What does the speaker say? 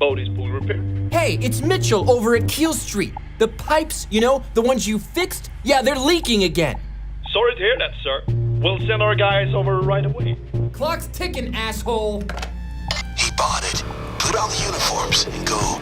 boat is. Hey, it's Mitchell over at Keel Street. The pipes, you know, the ones you fixed, yeah, they're leaking again. Sorry to hear that, sir. We'll send our guys over right away. Clock's ticking, asshole. He bought it. Put on the uniforms and go.